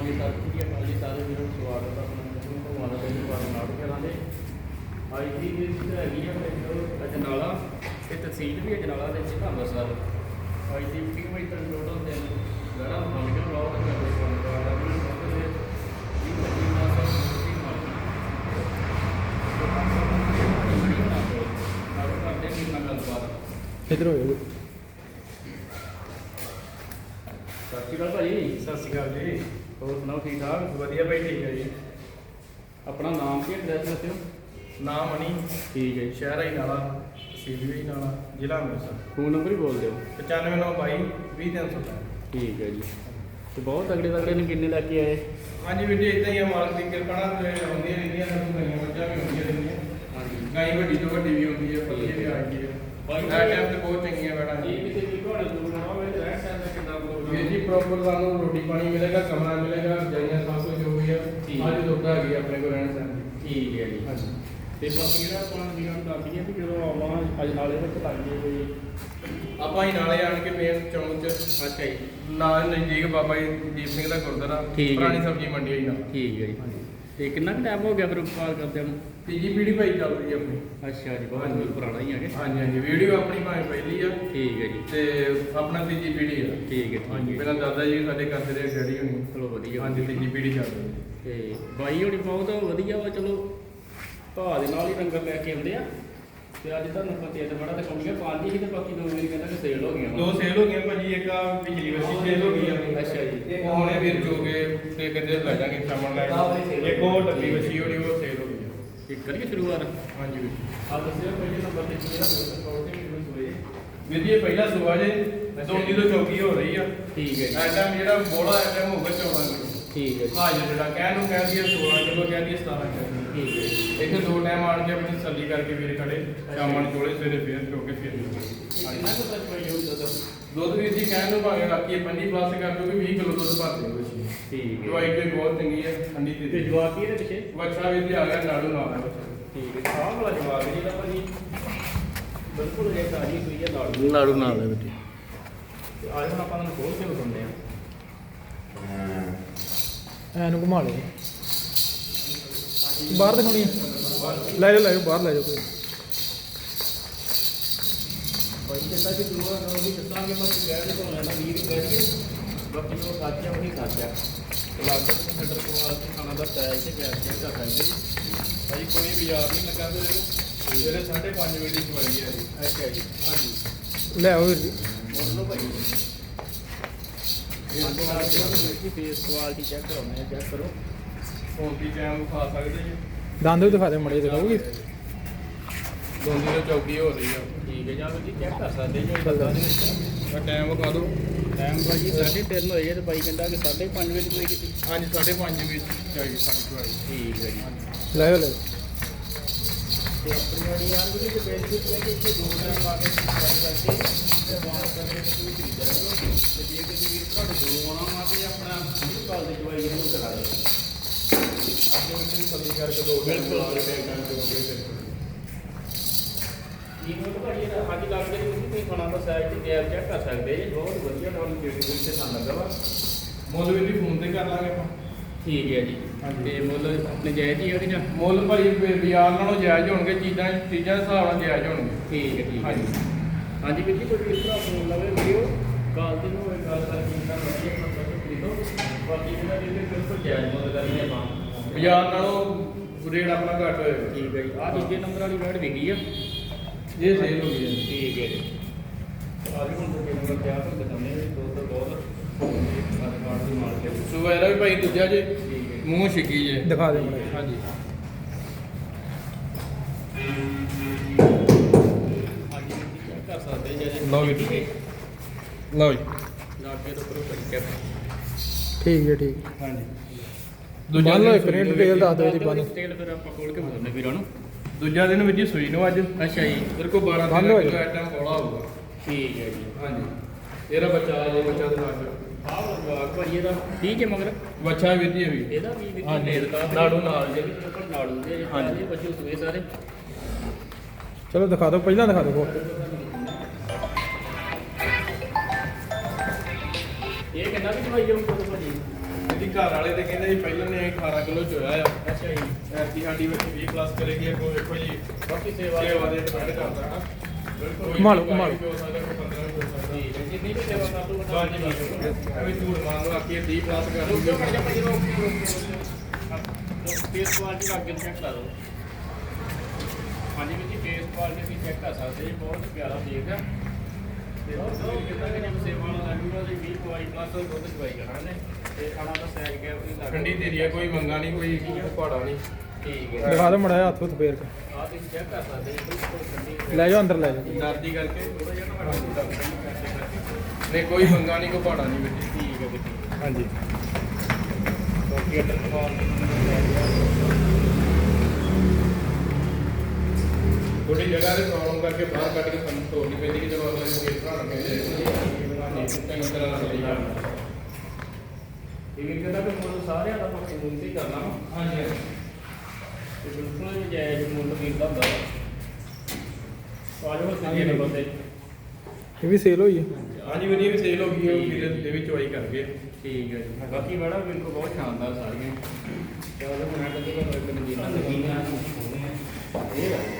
ਹਾਂਜੀ ਸਰ ਜੀ ਅਕਾਲ ਸਾਰੇ ਵੀਰਾਂ ਨੂੰ ਸਵਾਗਤ ਹੈ ਆਪਣਾ। ਮੈਨੂੰ ਭਗਵਾਨ ਦਾ ਬਾਰ ਨਾਟਕ ਕਰਾਂਗੇ। ਅੱਜ ਦੀ ਜਿਹੜੀ ਹੈਗੀ ਆ ਪਿੰਡ ਅਜਨਾਲਾ ਤੇ ਤਹਿਸੀਲ ਵੀ ਅਜਨਾਲਾ ਦੇ ਵਿੱਚ ਅੰਮ੍ਰਿਤਸਰ। ਅੱਜ ਦੀ ਵੀਡੀਓ ਵਿੱਚ ਟੋਟਲ ਤਿੰਨ ਗੜਾ ਬਣ ਕੇ ਬਲੌਗ ਕਰਦੇ ਕੰਮ ਦੀ ਮਾਰਕੀ ਕਰਦੇ ਹਾਂ ਇਧਰ ਹੋ ਜਾਓ। ਸਤਿ ਸ਼੍ਰੀ ਅਕਾਲ ਭਾਜੀ। ਸਤਿ ਸ਼੍ਰੀ ਅਕਾਲ ਜੀ। ਹੋਰ ਸੁਣਾਓ ਠੀਕ ਠਾਕ? ਵਧੀਆ ਭਾਈ ਠੀਕ ਹੈ ਜੀ। ਆਪਣਾ ਨਾਮ ਕੀ ਐਡਰੈਸ ਦੱਸਿਓ? ਨਾਮ ਅਨੀ ਠੀਕ ਹੈ ਜੀ। ਸ਼ਹਿਰ ਹੀ ਨਾਲਾ ਤਹਿਸੀਲ ਵੀ ਨਾਲਾ ਜ਼ਿਲ੍ਹਾ ਅੰਮ੍ਰਿਤਸਰ। ਫੋਨ ਨੰਬਰ ਹੀ ਬੋਲ ਦਿਓ। 9592 20300 ਠੀਕ ਹੈ ਜੀ। ਤੇ ਬਹੁਤ ਤਗੜੇ ਤਗੜੇ ਨੇ ਕਿੰਨੇ ਲੈ ਕੇ ਆਏ? ਹਾਂਜੀ ਵੀਰ ਜੀ ਇਦਾਂ ਹੀ ਆ ਮਾਲਕ ਦੀ ਕਿਰਪਾ ਨਾਲ ਆਉਂਦੀਆਂ ਰਹਿੰਦੀਆਂ ਸਾਨੂੰ ਗਾਈਆਂ ਮੱਝਾਂ ਵੀ ਆਉਂਦੀਆਂ ਰਹਿੰਦੀਆਂ। ਹਾਂਜੀ। ਗਾਈ ਵੱਡੀ ਤੋਂ ਵੱਡੀ ਵੀ ਆਉਂਦੀ ਹੈ ਪੱਲੀ ਵੀ ਆ ਜਾਂਦੀ ਹੈ ਬਾਈ ਟਾਈਮ ਤੇ ਬਹੁਤ ਚੰਗੀਆਂ ਬੈਠਾ ਇਹ ਕਿਸੇ ਦੀ ਘੋੜੇ ਦੂਰ ਨਾ ਹੋਵੇ ਤੇ ਰਹਿਣ ਸਹਿਣ ਦਾ ਕਿੰਨਾ ਵੀਰ ਜੀ ਪ੍ਰੋਪਰ ਸਾਨੂੰ ਰੋਟੀ ਪਾਣੀ ਮਿਲੇਗਾ ਕਮਰਾ ਮਿਲੇਗਾ ਜਾਈਆਂ ਸਭ ਕੁਝ ਜੋ ਵੀ ਆ ਠੀਕ। ਅੱਜ ਦੁੱਧ ਹੈਗੀ ਆਪਣੇ ਕੋਲ ਰਹਿਣ ਸਹਿਣ ਦੀ। ਠੀਕ ਹੈ ਜੀ। ਹਾਂਜੀ। ਤੇ ਬਾਕੀ ਜਿਹੜਾ ਆਪਾਂ ਵੀਰਾਂ ਨੂੰ ਦੱਸ ਦਈਏ ਵੀ ਜਦੋਂ ਆਵਾਂ ਅੱਜ ਨਾਲੇ ਵਿੱਚ ਲੱਗ ਜੇ ਕੋਈ ਆਪਾਂ ਹੀ ਨਾਲੇ ਆਣ ਕੇ ਮੇਨ ਚੌਂਕ ਚ ਅੱਛਾ ਜੀ ਨਾਲ ਨਜ਼ਦੀਕ ਬਾਬਾ ਜੀ ਦੀਪ ਸਿੰਘ ਦਾ ਗੁਰਦੁਆਰਾ ਹੈ। ਪੁਰਾਣੀ ਸਬਜ਼ੀ ਮੰਡੀ ਆਈ ਨਾਲ। ਠੀਕ ਹੈ ਜੀ। ਤੇ ਕਿੰਨਾ ਕੁ ਟਾਈਮ ਹੋ ਗਿਆ ਫਿਰ ਉਪਕਾਰ ਕਰਦਿਆਂ ਨੂੰ? ਤੀਜੀ ਪੀੜੀ ਭਾਈ ਚੱਲ ਰਹੀ ਹੈ ਆਪਣੀ। ਅੱਛਾ ਜੀ ਬਹੁਤ ਦੂਰ ਪੁਰਾਣਾ ਹੀ ਹੈਗੇ ਹਾਂਜੀ ਹਾਂਜੀ ਵੀਡੀਓ ਆਪਣੀ ਭਾਵੇਂ ਪਹਿਲੀ ਆ। ਠੀਕ ਹੈ ਜੀ। ਤੇ ਆਪਣਾ ਤੀਜੀ ਪੀੜੀ ਆ। ਠੀਕ ਹੈ ਹਾਂਜੀ ਪਹਿਲਾਂ ਦਾਦਾ ਜੀ ਸਾਡੇ ਕਰਦੇ ਰਹੇ ਡੈਡੀ ਹੋਣੀ। ਚਲੋ ਵਧੀਆ। ਹਾਂਜੀ ਤੀਜੀ ਪੀੜੀ ਚੱਲ ਰਹੀ ਹੈ ਤੇ ਬਾਈ ਹੋਣੀ ਬਹੁਤ ਵਧੀਆ ਵਾ ਚਲੋ ਭਾਅ ਦੇ ਨਾਲ ਹੀ ਰੰਗਰ ਲੈ ਕੇ ਆਉਂਦੇ ਆ। ਤੇ ਅੱਜ ਤੁਹਾਨੂੰ ਪਤਾ ਤੇ ਬੜਾ ਦਿਖਾਉਣੀਆਂ ਪੰਜ ਹੀ ਤੇ ਬਾਕੀ ਦੋ ਮੇਰੀ ਕਹਿੰਦਾ ਕਿ ਸੇਲ ਹੋ ਗਈਆਂ। ਦੋ ਸੇਲ ਹੋ ਗਈਆਂ ਭਾਜੀ ਇੱਕ ਆ ਪਿਛਲੀ ਵਾਰ ਸੇਲ ਹੋ ਗਈ ਆ। ਅੱਛਾ ਜੀ। ਉਹ ਹੁਣੇ ਵੀਰ ਚੋਗੇ ਤੇ ਕਹਿੰਦੇ ਲੈ ਜਾਾਂਗੇ ਸ਼ਾਮਾਂ ਲੈ ਜਾਾਂਗੇ। ਇੱਕ ਉਹ ਡੱਬੀ ਵਸੀ ਹੋਣੀ ਉਹ ਸੇਲ ਹੋ ਗਈ ਆ। ਇੱਕ ਕਰੀਏ ਸ਼ੁਰੂਆਤ? ਹਾਂਜੀ ਵੀਰ ਆ ਦੱਸਿਓ ਪਹਿਲੇ ਨੰਬਰ ਤੇ ਕੀ ਆ ਰਿਕਾਰਡ ਤੇ ਮੈਨੂੰ ਸੋਏ। ਵੀਰ ਜੀ ਇਹ ਪਹਿਲਾ ਸੁਬਾ ਜੇ ਦੋਨੀ ਤੋਂ ਚੌਕੀ ਹੋ ਰਹੀ ਆ। ਠੀਕ ਹੈ ਜੀ। ਐਟਮ ਜਿਹੜਾ ਬੋਲਾ ਐਟਮ ਹੋਊਗਾ 14 ਕਿਲੋ। ਠੀਕ ਹੈ ਜੀ। ਹਾਜ਼ਰ ਜਿਹੜਾ ਕਹਿਣ ਨੂੰ ਕਹਿੰਦੀ ਹੈ 16 ਕਿਲੋ ਕਹਿੰਦੀ ਹੈ 17 ਕਿਲੋ। ਜੀ ਇੱਥੇ ਦੋ ਟਾਈਮ ਆਣ ਕੇ ਆਪਣੀ ਤਸੱਲੀ ਕਰਕੇ ਵੀਰ ਖੜੇ ਸ਼ਾਮਾਂ ਨੂੰ ਚੋਲੇ ਸਵੇਰੇ ਫੇਰ ਚੋ ਕੇ ਫੇਰ ਦੁੱਧ ਵੀਰ ਜੀ ਕਹਿਣ ਨੂੰ ਭਾਵੇਂ ਰੱਖੀਏ 25 ਪਲੱਸ ਕਰ ਦੋ ਕਿ 20 ਕਿਲੋ ਦੁੱਧ ਭਰ ਦੇ ਬੱਚੀ ਠੀਕ ਹੈ। ਦਵਾਈ ਕੋਈ ਬਹੁਤ ਚੰਗੀ ਹੈ ਠੰਡੀ ਤੇ ਦੇ ਜਵਾਬ ਕੀ ਇਹਦੇ ਪਿੱਛੇ? ਬੱਚਾ ਵੀਰ ਜੀ ਆ ਗਿਆ ਨਾੜੂ ਨਾਲ ਠੀਕ ਹੈ। ਆਹ ਵਾਲਾ ਜਵਾਬ ਹੈ ਜਿਹੜਾ ਭਾਜੀ ਬਿਲਕੁਲ ਇਹ ਤਾਜੀ ਹੋਈ ਹੈ ਲਾੜੂ ਨਾੜੂ ਨਾਲ ਹੈ ਬੱਚੀ। ਤੇ ਅੱਜ ਹੁਣ ਆਪਾਂ ਨੂੰ ਖੋਲ ਕੇ ਵਿਖਾਉਂਦੇ ਆ ਐਨੂੰ ਘੁਮਾ ਲਓ। ਬਾਹਰ ਦਿਖਾਉਣੀ ਆ। ਲੈ ਜਾਓ ਲੈ ਜਾਓ ਬਾਹਰ ਲੈ ਜਾਓ। ਕੋਈ ਭਾਈ ਕਹਿੰਦਾ ਕਿ ਦੂਆ ਨਾ ਉਹ ਵੀ ਦੱਸਾਂਗੇ ਬਸ ਕਹਿ ਦੇ ਕੋਲ ਲੈਣਾ ਵੀਰ ਹੀ ਕਹਿ ਦਈਏ। ਬਾਕੀ ਉਹ ਸਾਚਾ ਉਹ ਨਹੀਂ ਸਾਚਾ ਲੱਗ ਕੇ ਸੈਂਟਰ ਕੋਲ ਕੇ ਖਾਣਾ ਦਾ ਟਾਇਲ ਤੇ ਪਿਆਰ ਕੇ ਕਰ ਸਕਦੇ ਜੀ ਭਾਈ ਕੋਈ ਬਾਜ਼ਾਰ ਨਹੀਂ ਲੱਗਾ ਤੇ ਸਵੇਰੇ 5:30 ਵਜੇ ਦੀ ਸਵਾਰੀ ਹੈ ਜੀ। ਅੱਛਾ ਜੀ ਹਾਂਜੀ। ਲੈ ਆਓ ਵੀਰ ਜੀ। ਬੋਲ ਲਓ ਭਾਈ। ਇਹ ਫੇਸ ਕੁਆਲਿਟੀ ਚੈੱਕ ਕਰਾਉਣੇ ਚੈੱਕ ਕਰੋ। ਫੋਨ ਦੀ ਸਕਦੇ ਜੀ। ਦੰਦ ਵੀ ਦਿਖਾ ਦੇ ਮੜੇ ਦਿਖਾਓਗੇ? ਤੋਂ ਚੌਕੀ ਹੋ ਰਹੀ ਆ। ਠੀਕ ਹੈ ਜਾਂ ਤੁਸੀਂ ਚੈੱਕ ਕਰ ਸਕਦੇ ਜੀ। ਬਲਦਾ ਦੇ ਵਿੱਚ ਆ ਟਾਈਮ ਵਿਖਾ ਦਿਓ। ਟਾਈਮ ਭਾਜੀ 3:30 ਹੋਏ ਜੇ ਤੇ ਭਾਈ ਕਹਿੰਦਾ ਕਿ 5:30 ਵਜੇ ਕੋਈ ਕੀਤੀ ਹਾਂਜੀ 5:30 ਵਜੇ ਚਾਹੀਦੀ ਸਾਡੀ ਸਵਾਰੀ ਠੀਕ ਹੈ ਜੀ। ਲੈ ਆਓ ਲੈ ਆਓ। ਤੇ ਆਪਣੀ ਵਾਲੀ ਯਾਰ ਵੀ ਤੇ ਬੈਨੀਫਿਟ ਹੈ ਕਿ ਇੱਥੇ ਦੋ ਟਾਈਮ ਆ ਕੇ ਸਬਸਕ੍ਰਾਈਬ ਕਰਕੇ ਤੇ ਵਾਪਸ ਕਰਕੇ ਤੁਸੀਂ ਖਰੀਦਿਆ ਕਰੋ। ਤੇ ਜੇ ਕਿਸੇ ਵੀਰ ਤੁਹਾਡੇ ਦੋ ਆਉਣਾ ਵਾ ਤੇ ਆਪਣਾ ਵੀਡੀਓ ਕਾਲ ਦੇ ਜਵਾਈ ਇਹਨੂੰ ਕਰਾ ਦਿਓ। ਆਪਣੇ ਕਰਕੇ ਦੋ ਬਿਲਕੁਲ। ਆ ਟਾਈਮ ਤੇ ਹੋ ਭਾਜੀ ਅੱਜ ਲੱਗ ਜਾਣੀ ਤੁਸੀਂ ਤੁਸੀਂ ਖਾਣਾ ਦਾ ਸਾਈਜ਼ ਤੇ ਗੈਪ ਚੈੱਕ ਕਰ ਸਕਦੇ ਜੀ ਬਹੁਤ ਵਧੀਆ ਤੁਹਾਨੂੰ ਬਿਊਟੀਫੁਲ ਤੇ ਸਾਨੂੰ ਲੱਗਾ ਵਾ ਮੁੱਲ ਵੀ ਫੋਨ ਤੇ ਕਰ ਲਾਂਗੇ ਆਪਾਂ ਠੀਕ ਹੈ ਜੀ ਤੇ ਮੁੱਲ ਆਪਣੇ ਜਾਇਜ਼ ਹੀ ਆ ਉਹਦੀ ਮੁੱਲ ਭਾਈ ਬਾਜ਼ਾਰ ਨਾਲੋਂ ਜਾਇਜ਼ ਹੋਣਗੇ ਚੀਜ਼ਾਂ ਚੀਜ਼ਾਂ ਦੇ ਹਿਸਾਬ ਨਾਲ ਜਾਇਜ਼ ਹੋਣਗੇ ਠੀਕ ਹੈ ਠੀਕ ਹਾਂਜੀ ਹਾਂਜੀ ਵੀਰ ਜੀ ਕੋਈ ਇਸ ਤਰ੍ਹਾਂ ਫੋਨ ਲਵੇ ਵੀਡੀਓ ਕਾਲ ਤੇ ਨੂੰ ਗੱਲ ਕਰਕੇ ਇੰਨਾ ਵਧੀਆ ਆਪਣਾ ਸਭ ਬਾਕੀ ਜਿਹੜਾ ਵੀ ਬਿਲਕੁਲ ਜਾਇਜ਼ ਮੁੱਲ ਕਰਨੀ ਆਪਾਂ ਬਾਜ਼ਾਰ ਨਾਲੋਂ ਰੇਟ ਆਪਣਾ ਘੱਟ ਹੋਏਗਾ ਠੀਕ ਹੈ ਜੀ। ਆਹ ਦੂਜੇ ਨੰਬਰ ਵਾਲੀ ਵੈਡ ਵਿਕੀ ਆ। ਇਹ ਸੇਲ ਹੋ ਗਈ ਹੈ। ਠੀਕ ਹੈ ਜੀ। ਆ ਵੀ ਹੁਣ ਦੂਜੇ ਨੰਬਰ ਤੇ ਆ ਤੁਹਾਨੂੰ ਦਿਖਾਉਂਦੇ ਆ ਦੋ ਤੋਂ ਬਹੁਤ ਸਾਰੇ ਕਾਰਡ ਦੀ ਮਾਰ ਕੇ ਸੁਵੇਰਾ ਵੀ ਭਾਈ ਦੂਜਾ ਜੇ ਠੀਕ ਹੈ ਮੂੰਹ ਛਿੱਕੀ ਜੇ। ਦਿਖਾ ਦੇ ਹਾਂਜੀ। ਹਾਂਜੀ ਕਰ ਸਕਦੇ ਜੀ ਲਓ ਜੀ। ਲਓ ਜੀ। ਲਾਗੇ ਤੋਂ ਉੱਪਰੋਂ ਠੀਕ ਹੈ ਠੀਕ ਹੈ। ਬੰਨ ਲਓ ਇੱਕ ਦਿਨ ਨੇ ਨੂੰ ਦੱਸ ਦਿਓ ਇਹਦੀ ਬੰਨ। ਡਿਟੇਲ ਫਿਰ ਆਪਾਂ ਖੋਲ ਕੇ ਬੋਲਨੇ ਵੀਰਾਂ ਨੂੰ। ਦੂਜਾ ਦਿਨ ਵਿੱਚ ਹੀ ਸੂਈ ਨੂੰ ਅੱਜ। ਅੱਛਾ ਜੀ। ਤੇਰੇ ਕੋਲ 12 ਬੰਨ ਕਿਲੋ ਲਓ ਜੀ। ਆਈਟਮ ਬੋਲਾ ਹੋਊਗਾ। ਠੀਕ ਹੈ ਜੀ। ਹਾਂਜੀ। ਇਹਦਾ ਬੱਚਾ ਜੇ ਬੱਚਾ ਦੇ ਨਾਲ ਆਹ ਜਵਾਬ ਭਾਈ ਇਹਦਾ ਠੀਕ ਹੈ ਮਗਰ? ਬੱਚਾ ਵੀਰ ਜੀ ਇਹ ਵੀ। ਇਹਦਾ ਵੀ ਵੀ ਹਾਂਜੀ। ਨਾੜੂ ਨਾਲ ਜੇ। ਵੀ ਨਾੜੂ ਦੇ ਹਾਂਜੀ। ਹਾਂਜੀ ਬੱਚੇ ਸੂਏ ਸਾਰੇ। ਚਲੋ ਦਿਖਾ ਦਿਓ ਪਹਿਲਾਂ ਦਿਖਾ ਦਿਓ ਇਹ ਕਿੰਨਾ ਵੀ ਕੋਲ ਭਾਜੀ ਇਹਦੀ ਘਰ ਵਾਲੇ ਤੇ ਕਹਿੰਦੇ ਸੀ ਪਹਿਲਾਂ ਨੇ 18 ਕਿਲੋ ਚੋਇਆ ਆ। ਅੱਛਾ ਜੀ। ਐਸੀ ਸਾਡੀ ਵਿੱਚ 20 ਪਲੱਸ ਕਰੇਗੀ ਅੱਗੋਂ ਵੇਖੋ ਜੀ। ਬਾਕੀ ਸੇਵਾ ਸੇਵਾ ਦੇ ਡਿਪੈਂਡ ਕਰਦਾ ਹਾਂ ਘੁਮਾਲੋ, ਘੁਮਾਲੋ। ਹੋ ਸਕਦਾ ਕੋਈ 15 ਵੀ ਹੋ ਸਕਦਾ ਹੈ ਜਿੰਨੀ ਵੀ ਸੇਵਾ ਕਰ ਦੋ ਹਾਂਜੀ ਹਾਂਜੀ। ਐਵੇਂ ਝੂਠ ਮਾਰ ਲਓ ਆਖੀਏ 30 ਪਲੱਸ ਕਰ ਰੁਕੋ ਦੂੰਗੇ ਮੜ ਜਾ ਭਾਈ ਫੇਸ ਕੁਆਲਿਟੀ ਦਾ ਅੱਗੇ ਚੈੱਕ ਲਓ ਹਾਂਜੀ ਵੀਰ ਜੀ ਫੇਸ ਕੁਆਲਿਟੀ ਵੀ ਚੈੱਕ ਕਰ ਸਕਦੇ ਜੀ ਬਹੁਤ ਪਿਆਰਾ ਦੇਖ ਆ। ਤੇ ਉਹ ਕਿੰਨਾ ਕਿ ਜਿਵੇਂ ਸੇਵਾ ਨਾਲ ਲੱਗੂਗਾ ਜੀ 20 ਕੁਆਈ ਪਲੱਸ ਦੁੱਧ ਚਵਾਈ ਕਰਾਂਗੇ ਤੇ ਖਾਣਾ ਦਾ ਸੈਜ ਗੈਪ ਨਹੀਂ ਲੱਗਦਾ ਠੰਡੀ ਤੇਰੀ ਆ ਕੋਈ ਮੰਗਾ ਨਹੀਂ ਕੋਈ ਪਹਾੜਾ ਨਹੀਂ। ਠੀਕ ਹੈ। ਦਿਖਾ ਦਿਓ ਮੜਾ ਹੱਥ ਹੁੱਥ ਫੇਰ। ਕੇ ਆਹ ਤੁਸੀਂ ਚੈੱਕ ਕਰ ਸਕਦੇ ਜੀ ਬਿਲਕੁਲ ਠੰਡੀ ਲੈ ਜਾਓ ਅੰਦਰ ਲੈ ਜਾਓ। ਦਰਦੀ ਕਰਕੇ। ਥੋੜਾ ਜਿਹਾ ਹੁੰਦਾ ਨਹੀਂ ਕੋਈ ਮੰਗਾ ਨਹੀਂ ਕੋਈ ਪਹਾੜਾ ਨਹੀਂ। ਵਿੱਚ ਠੀਕ ਹੈ ਵੀਰ ਹਾਂਜੀ। ਬਾਕੀ ਅਦਰ ਕੁਆਲਿਟੀ ਥੋੜੀ ਜਗ੍ਹਾ ਤੇ ਪ੍ਰੋਬਲਮ ਕਰਕੇ ਬਾਹਰ ਕੱਢ ਕੇ ਸਾਨੂੰ ਤੋੜਨੀ ਪੈਂਦੀ ਕਿ ਜਦੋਂ ਅਗਲੇ ਨੂੰ ਕੇਸ ਬਣਾਉਣਾ ਪੈਂਦਾ ਹੈ ਤਾਂ ਇਸ ਤਰ੍ਹਾਂ ਚੱਲੀ ਜਾਂਦਾ ਇਹ ਵੀ ਕਹਿੰਦਾ ਕਿ ਮੁੱਲ ਸਾਰਿਆਂ ਦਾ ਆਪਾਂ ਮੁੱਲ ਹੀ ਕਰਨਾ ਵਾ। ਹਾਂਜੀ ਤੇ ਬਿਲਕੁਲ ਹੀ ਜਾਇਜ਼ ਮੁੱਲ ਵੀ ਦਾ ਹੁੰਦਾ ਸੱਜੇ ਨੰਬਰ ਤੇ ਇਹ ਵੀ ਸੇਲ ਹੋਈ ਹੈ? ਹਾਂਜੀ ਵਧੀਆ ਵੀ ਸੇਲ ਹੋ ਗਈ ਹੈ ਵੀਰੇ ਦੇ ਵੀ ਚੁਆਈ ਕਰ ਗਏ। ਠੀਕ ਹੈ ਜੀ। ਬਾਕੀ ਬੜਾ ਬਿਲਕੁਲ ਬਹੁਤ ਸ਼ਾਨਦਾਰ ਸਾਰੀਆਂ ਚਲੋ ਮੈਂ ਕਦੇ ਕੋ ਇੱਕ ਨਦੀਨਾ ਨਦੀਨਾ ਇਹ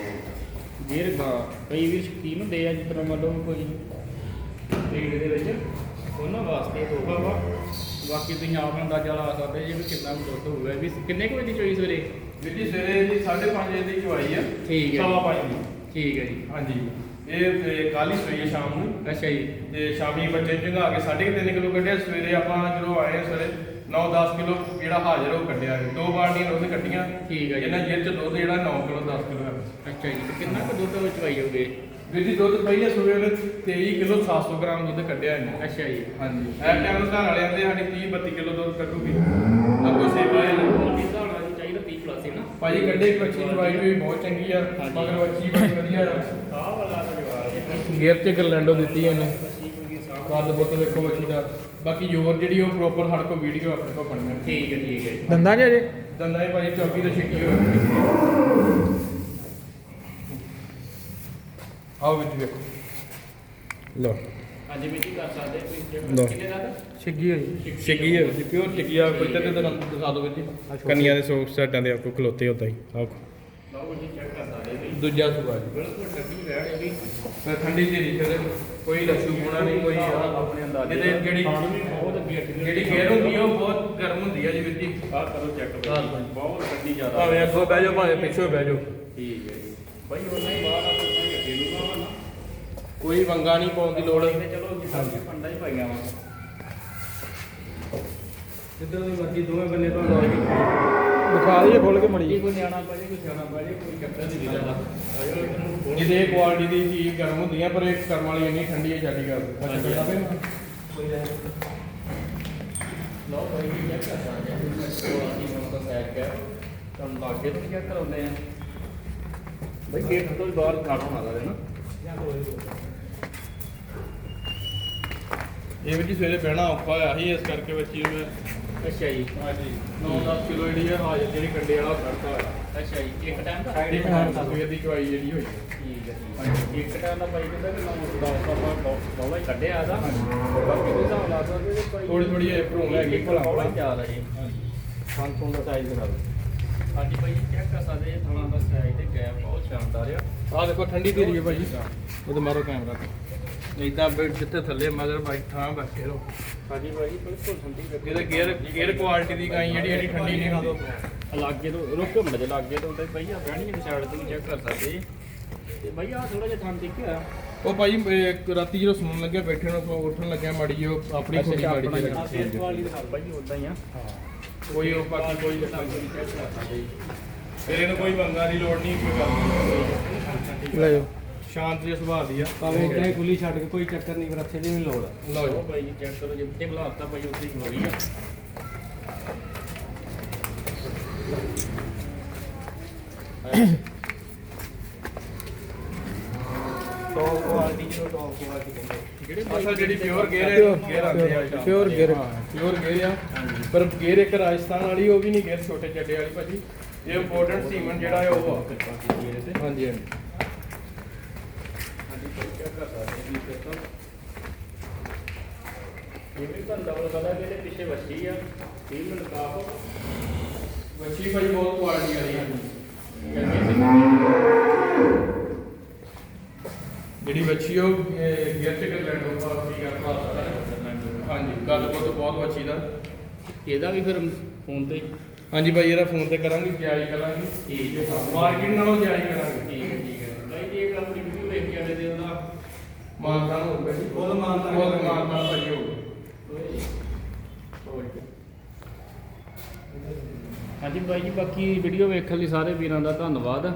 ਗਾ। ਕਈ ਵੀ ਸ਼ਕੀਨ ਹੁੰਦੇ ਆ ਜਿਸ ਤਰ੍ਹਾਂ ਮੰਨ ਲਓ ਕੋਈ ਟ੍ਰੇਡ ਦੇ ਵਿੱਚ ਉਹਨਾਂ ਵਾਸਤੇ ਤੋਹਫਾ ਵਾ। ਬਾਕੀ ਤੁਸੀਂ ਆਪ ਅੰਦਾਜ਼ਾ ਲਾ ਸਕਦੇ ਜੀ ਵੀ ਕਿੰਨਾ ਕੁ ਦੁੱਧ ਹੋਊਗਾ। ਵੀ ਕਿੰਨੇ ਕੁ ਵਜੇ ਦੀ ਚੋਈ ਸਵੇਰੇ? ਵੀਰ ਜੀ ਸਵੇਰੇ ਜੀ 5:30 ਵਜੇ ਦੀ ਚੁਆਈ ਆ। ਠੀਕ ਹੈ। ਸਵਾ ਪੰਜ ਦੀ ਠੀਕ ਹੈ ਜੀ। ਹਾਂਜੀ। ਇਹ ਕੱਲ ਹੀ ਹੈ ਸ਼ਾਮ ਨੂੰ। ਅੱਛਾ ਜੀ। ਤੇ ਸ਼ਾਮੀ ਬੱਚੇ ਚੰਗਾ ਕੇ 3.5 ਕਿਲੋ ਕੱਢਿਆ। ਸਵੇਰੇ ਆਪਾਂ ਜਦੋਂ ਆਏ ਸਵੇਰੇ 9-10 ਕਿਲੋ ਜਿਹੜਾ ਹਾਜ਼ਰ ਉਹ ਕੱਢਿਆ ਦੋ ਬਾਲਟੀਆਂ ਦੁੱਧ ਕੱਢੀਆਂ। ਠੀਕ ਹੈ ਜੀ। ਇਹਨਾਂ ਜੇਲ੍ਹ ਚ ਦੁੱਧ ਜਿਹੜਾ 9 ਕਿਲੋ 10 ਕਿਲੋ ਹੈ। ਅੱਛਾ ਜੀ ਤੇ ਕਿੰਨਾ ਕੁ ਦੁੱਧ ਵਿੱਚ ਪਾਈ ਜਾਓਗੇ ਵੀਰ ਜੀ ਦੁੱਧ ਪਈ ਹੈ ਸਵੇਰੇ ਉਹਨੇ 23 ਕਿਲੋ 700 ਗ੍ਰਾਮ ਦੁੱਧ ਕੱਢਿਆ ਇਹਨੇ। ਅੱਛਾ ਜੀ। ਹਾਂਜੀ। ਇਹ ਟਾਈਮ ਘਰ ਵਾਲੇ ਆਂਦੇ ਸਾਡੀ 30 32 ਕਿਲੋ ਦੁੱਧ ਕੱਢੂਗੀ। ਅੱਗੋਂ ਸੇਵਾ ਹੈ ਦਾ ਹੋਣਾ ਜੀ ਚਾਹੀਦਾ 30 ਪਲੱਸ ਹੈ ਨਾ। ਭਾਜੀ ਕੱਢੇ ਇੱਕ ਦਵਾਈ ਵੀ ਬਹੁਤ ਚੰਗੀ ਆ। ਮਗਰ ਬੱਚੀ ਬੜੀ ਵਧੀਆ ਆ। ਤਾਂ ਹੈ। ਗੇਅਰ ਚ ਗਰਲੈਂਡੋ ਦਿੱਤੀ ਕੋਈ ਸਾਹ ਕੱਦ ਬੁੱਤ ਵੇਖੋ ਬੱਚੀ ਦਾ। ਬਾਕੀ ਜੋਰ ਜਿਹੜੀ ਉਹ ਪ੍ਰੋਪਰ ਸਾਡੇ ਕੋਲ ਵੀਡੀਓ ਆਪਣੇ ਕੋਲ ਬਣੀਆਂ ਠੀਕ ਹੈ ਠੀਕ ਹੈ। ਦੰਦਾਂ ਜੇ ਅਜੇ? ਦੰਦਾਂ ਹੀ ਭਾਜੀ ਚੌਕੀ ਤੇ ਛਿੱਟੀ ਹੋਈ ਆਓ ਵਿੱਚ ਵੇਖੋ। ਲੋ ਹਾਂਜੀ ਵੀ ਜੀ ਕਰ ਸਕਦੇ ਤੁਸੀਂ ਲਓ। ਕਿੰਨੇ ਦਾ ਛਿੱਗੀ ਹੋਈ। ਛਿੱਗੀ ਹੈ ਜੀ ਪਿਓਰ ਛਿੱਗੀ ਆ। ਕੋਈ ਤੇ ਦਿਖਾ ਦਿਓ ਜੀ। ਕੰਨੀਆਂ ਦੇ ਸੋਕ ਸੈਟਾਂ ਦੇ ਆਪਕੋ ਖਲੋਤੇ ਹੁੰਦਾ ਹੀ। ਆਓ। ਲਓ ਜੀ ਚੈੱਕ ਕਰ ਸਕਦੇ ਵੀ ਦੂਜਾ ਸੁਭਾ ਜੀ। ਬਿਲਕੁਲ ਠੰਡੀ ਠੰਡੀ ਧੀਰੀ ਫਿਰ ਕੋਈ ਲੱਛੂ ਹੋਣਾ ਨਹੀਂ ਕੋਈ ਆਪਣੇ ਅੰਦਾਜ਼ੇ ਜਿਹਦੇ ਜਿਹੜੀ ਬਹੁਤ ਜਿਹੜੀ ਗੇਅਰ ਹੁੰਦੀ ਉਹ ਬਹੁਤ ਗਰਮ ਹੁੰਦੀ ਆ ਜੀ ਵੀਰ ਜੀ। ਆਹ ਕਰੋ ਚੈੱਕ। ਬਹੁਤ ਠੰਡੀ ਜ਼ਿਆਦਾ। ਭਾਵੇਂ ਅੱਗੋਂ ਬਹਿ ਜਾਓ ਭਾਵੇਂ ਪਿੱਛੋਂ ਬਹਿ ਜਾਓ। ਠੀਕ ਹੈ ਜੀ। ਭਾਈ ਉਹਨਾਂ ਹੀ ਬਾਹਰ ਆ ਤੁਸੀਂ ਅੱਗੇ ਨੂੰ ਕੋਈ ਵੰਗਾ ਨਹੀਂ ਪਾਉਣ ਦੀ ਲੋੜ। ਚਲੋ ਜੀ ਸਾਰੇ ਪੰਡਾ ਹੀ ਪਾਈਆਂ ਵਾ। ਜਿੱਦਾਂ ਦੀ ਮਰਜ਼ੀ ਦੋਵੇਂ ਬੰਨੇ ਤੋਂ ਲਓ। ਜੀ ਦਿਖਾ ਦਈਏ ਖੋਲ ਕੇ ਜੀ ਮੜੀ ਕੋਈ ਨਿਆਣਾ ਪਾਜੇ ਕੋਈ ਸਿਆਣਾ ਪਾਜੇ ਕੋਈ ਚੱਕਰ ਨਹੀਂ ਲੈਦਾ ਆਇਓ ਇਹਨੂੰ ਖੋਲ ਕੇ ਜਿਹਦੇ ਕੁਆਲਿਟੀ ਦੀ ਚੀਜ਼ ਗਰਮ ਹੁੰਦੀ ਆ ਪਰ ਇਹ ਕਰਮ ਵਾਲੀ ਇੰਨੀ ਠੰਡੀ ਹੈ ਛਾਡੀ ਗੱਲ ਹਾਂਜੀ। ਬੱਚਾ ਪਏ ਲਓ ਭਾਈ ਜੀ ਚੈੱਕ ਕਰ ਸਕਦੇ ਹਾਂ ਉਹ ਅਸੀਂ ਹੁਣ ਤਾਂ ਸੈਟ ਗਿਆ ਤੁਹਾਨੂੰ ਲਾਗੇ ਤੋਂ ਚੈੱਕ ਕਰਾਉਂਦੇ ਆ। ਭਾਈ ਗੇਟ ਤੋਂ ਵੀ ਬਾਹਰ ਖਾਣਾ ਹੋਣਾ ਦਾ ਨਾ। ਇਹ ਵੀ ਜੀ ਸਵੇਰੇ ਬਹਿਣਾ ਔਖਾ ਹੋਇਆ ਸੀ ਇਸ ਕਰਕੇ ਬੱਚੀ ਨੂੰ ਮੈਂ ਅੱਛਾ ਜੀ। ਹਾਂਜੀ 9-10 ਕਿਲੋ ਜਿਹੜੀ ਆ ਹਾਜ਼ਰ ਜਿਹੜੀ ਕੰਡੇ ਵਾਲਾ ਕੱਢਦਾ ਹੋਇਆ ਅੱਛਾ ਜੀ ਇੱਕ ਟਾਈਮ ਦਾ ਇੱਕ ਟਾਈਮ ਸਵੇਰ ਦੀ ਚਵਾਈ ਜਿਹੜੀ ਹੋਈ ਠੀਕ ਹੈ ਠੀਕ ਹੈ ਇੱਕ ਟਾਈਮ ਦਾ ਭਾਈ ਕਹਿੰਦਾ ਕਿ ਨੌ ਦਸ ਆਪਾਂ ਬੌਲਾ ਹੀ ਕੱਢਿਆ ਆਦਾ। ਬਾਕੀ ਦੇ ਹਿਸਾਬ ਲਾ ਸਕਦੇ ਜੇ ਕੋਈ ਥੋੜੀ ਥੋੜੀ ਇਹ ਭਰੂਣ ਹੈਗੀ ਭਲਾ ਬੌਲਾ ਹੀ ਜ਼ਿਆਦਾ ਜੀ। ਸੌ ਦਾ ਸਾਈਜ਼ ਦੇ ਨਾਲ ਹਾਂਜੀ ਭਾਈ ਚੈੱਕ ਕਰ ਸਕਦੇ ਥਣਾ ਦਾ ਸਾਈਜ਼ ਤੇ ਗੈਪ ਬਹੁਤ ਸ਼ਾਨਦਾਰ ਆ। ਆਹ ਦੇਖੋ ਠੰਡੀ ਧੀਰੀ ਹੈ। ਭਾਜੀ ਉਹਦੇ ਮਾਰੋ ਕੈਮਰਾ ਤੇ। ਇਦਾਂ ਬੈਠ ਜਿੱਥੇ ਥੱਲੇ ਮਗਰ ਬਾਈ ਥਾਂ ਬੈਠੇ ਰਹੋ। ਹਾਂਜੀ ਭਾਈ ਬਿਲਕੁਲ ਠੰਡੀ ਇਹਦੇ ਗੇਅਰ ਗੇਅਰ ਕੁਆਲਿਟੀ ਦੀ ਗਾਈ ਜਿਹੜੀ ਜਿਹੜੀ ਠੰਡੀ ਨਹੀਂ ਹੁੰਦੀ। ਲਾਗੇ ਤੋਂ ਰੁਕ ਕੇ ਮੜੇ ਲਾਗੇ ਤੋਂ ਤੇ ਭਈਆ ਬਹਿਣੀ ਦੀ ਸਾਈਡ ਤੋਂ ਚੈੱਕ ਕਰ ਸਕਦੇ। ਜੀ ਤੇ ਭਈਆ ਥੋੜਾ ਜਿਹਾ ਥਾਂ ਦੇਖਿਆ। ਉਹ ਭਾਜੀ ਰਾਤੀ ਜਦੋਂ ਸੌਣ ਲੱਗਿਆ ਬੈਠੇ ਨੂੰ ਉੱਠਣ ਲੱਗਿਆ ਮਾੜੀ ਉਹ ਆਪਣੀ ਖੋਡੀ ਮਾੜੀ ਜਿਹੀ ਫੇਸ ਲੱਗੀ। ਵਾਲੀ ਦੇ ਨਾਲ ਭਾਈ ਉਦਾਂ ਹੀ ਆ। ਕੋਈ ਉਹ ਬਾਕੀ ਕੋਈ ਚੈੱਕ ਕਰ ਸਕਦੇ। ਜੀ ਫਿਰ ਇਹਨੂੰ ਕੋਈ ਮੰਗਾ ਦੀ ਲੋੜ ਨਹੀਂ ਕੋਈ ਗੱਲ ਨਹੀਂ। ਲੈ ਜਾਓ। ਸ਼ਾਂਤ ਜਿਹੇ ਸੁਭਾਅ ਦੀ ਆ। ਭਾਵੇਂ ਇਦਾਂ ਹੀ ਖੁੱਲੀ ਛੱਡ ਕੇ ਕੋਈ ਚੱਕਰ ਨਹੀਂ ਰੱਖੇ ਦੀ ਨਹੀਂ ਲੋੜ ਲਓ ਲਓ ਜੀ। ਭਾਈ ਜੀ ਚੈੱਕ ਕਰੋ ਜਿੱਥੇ ਬੁਲਾਤਾ ਭਾਈ ਉੱਥੇ ਹੀ ਖਲੋਈ ਆ। ਟੌਪ ਕੁਆਲਿਟੀ ਜਿਹਨੂੰ ਟੌਪ ਕੁਆਲਿਟੀ ਕਹਿੰਦੇ ਜਿਹੜੇ ਅਸਲ ਜਿਹੜੀ ਪਿਓਰ ਗੇਅਰ ਹੈ ਗੇਅਰ ਆਉਂਦੇ ਆ pure gear। ਪਿਓਰ ਗੇਅਰ ਆ। ਪਰ ਗੇਅਰ ਇੱਕ ਰਾਜਸਥਾਨ ਵਾਲੀ ਉਹ ਵੀ ਨਹੀਂ ਗੇਅਰ ਛੋਟੇ ਚੱਡੇ ਵਾਲੀ ਭਾਜੀ। ਇਹ ਇੰਪੋਰਟੈਂਟ ਸੀਮਨ ਜਿਹੜਾ ਹੈ ਉਹ ਆ। ਕਿਰਪਾ ਕੀਤੀ ਇਹਦੇ ਤੇ ਹਾਂਜੀ ਹਾਂਜੀ ਹਾਂਜੀ ਭਾਈ ਚੈੱਕ ਕਰ ਸਕਦੇ ਜੀ ਫਿਰ ਤਾਂ ਇਹ ਵੀ ਤੁਹਾਨੂੰ ਡਬਲ ਪਤਾ ਕਿ ਇਹਦੇ ਪਿੱਛੇ ਵੱਛੀ ਆ 30 ਮਿੰਟ ਕਾਫ ਵੱਛੀ ਭਾਈ ਬਹੁਤ ਕੁਆਲਿਟੀ ਵਾਲੀ ਹੈ ਜਿਹੜੀ ਵੱਛੀ ਉਹ ਤੇ ਕਰ ਲੈਂਡ ਉੱਪਰ ਕੀ ਕਰਦਾ ਹਾਂਜੀ ਗੱਲ ਬਹੁਤ ਬਹੁਤ ਵੱਛੀ ਦਾ। ਇਹਦਾ ਵੀ ਫਿਰ ਫੋਨ ਤੇ ਹਾਂਜੀ ਭਾਈ ਇਹਦਾ ਫੋਨ ਤੇ ਕਰਾਂਗੇ ਜਾਇਜ਼ ਕਰਾਂਗੇ। ਠੀਕ ਹੈ। ਮਾਰਕੀਟ ਨਾਲੋਂ ਜਾਇਜ਼ ਕਰਾਂਗੇ। ਠੀਕ ਹੈ ਠੀਕ ਹੈ। ਭਾਈ ਜੀ ਇੱਕ ਆਪਣੀ ਵੀਡੀਓ ਵੇਖ ਕੇ ਆਲੇ ਦੇ ਉਹਦਾ ਮਾਨਦਾਨ ਹੋਊਗਾ ਜੀ। ਬਹੁਤ ਮਾਨਤਾਨ ਬਹੁਤ ਮਾਨਦਾਨ ਭਾਈ ਹੋਊਗਾ ਹਾਂਜੀ ਬਾਈ ਜੀ ਬਾਕੀ ਵੀਡੀਓ ਵੇਖਣ ਲਈ ਸਾਰੇ ਵੀਰਾਂ ਦਾ ਧੰਨਵਾਦ।